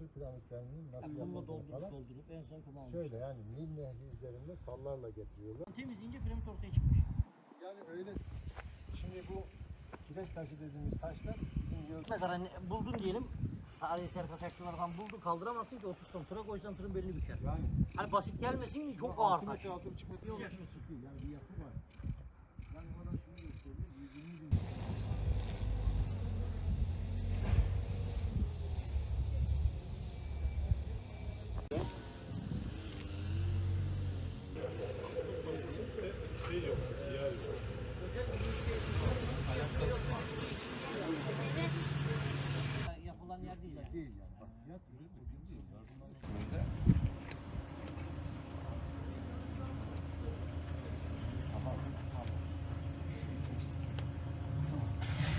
Mısır piramitlerinin nasıl Yani yapıldığını doldurup falan. doldurup en son kuma. Şöyle yani Nil Nehri üzerinde sallarla getiriyorlar. Temizleyince piramit ortaya çıkmış. Yani öyle şimdi bu kireç taşı dediğimiz taşlar bizim göz Mesela hani buldun diyelim. Tarihsel kaçakçılar falan buldu kaldıramazsın ki 30 ton tıra koysan tırın belini büker. yani Hani basit gelmesin çok ağır taş. metre altı buçuk metre yolcusuna çıkıyor. Yani bir yapı var. Değil yani. Yat yürü bugün değil.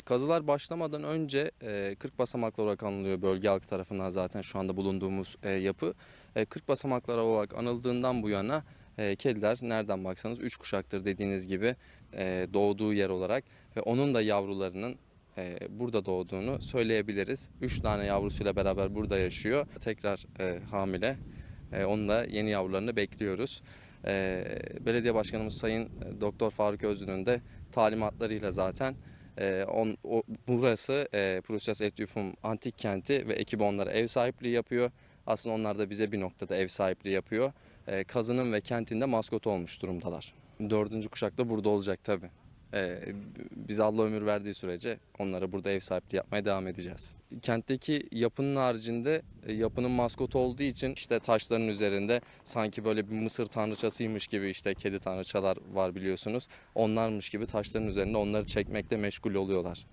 Kazılar başlamadan önce e, 40 basamaklı olarak anılıyor bölge halkı tarafından zaten şu anda bulunduğumuz e, yapı. E, 40 basamaklar olarak anıldığından bu yana e, kediler nereden baksanız 3 kuşaktır dediğiniz gibi e, doğduğu yer olarak ve onun da yavrularının e, burada doğduğunu söyleyebiliriz. 3 tane yavrusuyla beraber burada yaşıyor. Tekrar e, hamile. E, onun yeni yavrularını bekliyoruz. E, Belediye Başkanımız Sayın e, Doktor Faruk Özlü'nün de talimatlarıyla zaten e, on, o, burası e, Prusas Etüpum Antik Kenti ve ekibi onlara ev sahipliği yapıyor. Aslında onlar da bize bir noktada ev sahipliği yapıyor. E, kazının ve kentinde maskot olmuş durumdalar. Dördüncü kuşak da burada olacak tabii. E, biz Allah ömür verdiği sürece onlara burada ev sahipliği yapmaya devam edeceğiz. Kentteki yapının haricinde e, yapının maskotu olduğu için işte taşların üzerinde sanki böyle bir Mısır tanrıçasıymış gibi işte kedi tanrıçalar var biliyorsunuz. Onlarmış gibi taşların üzerinde onları çekmekle meşgul oluyorlar.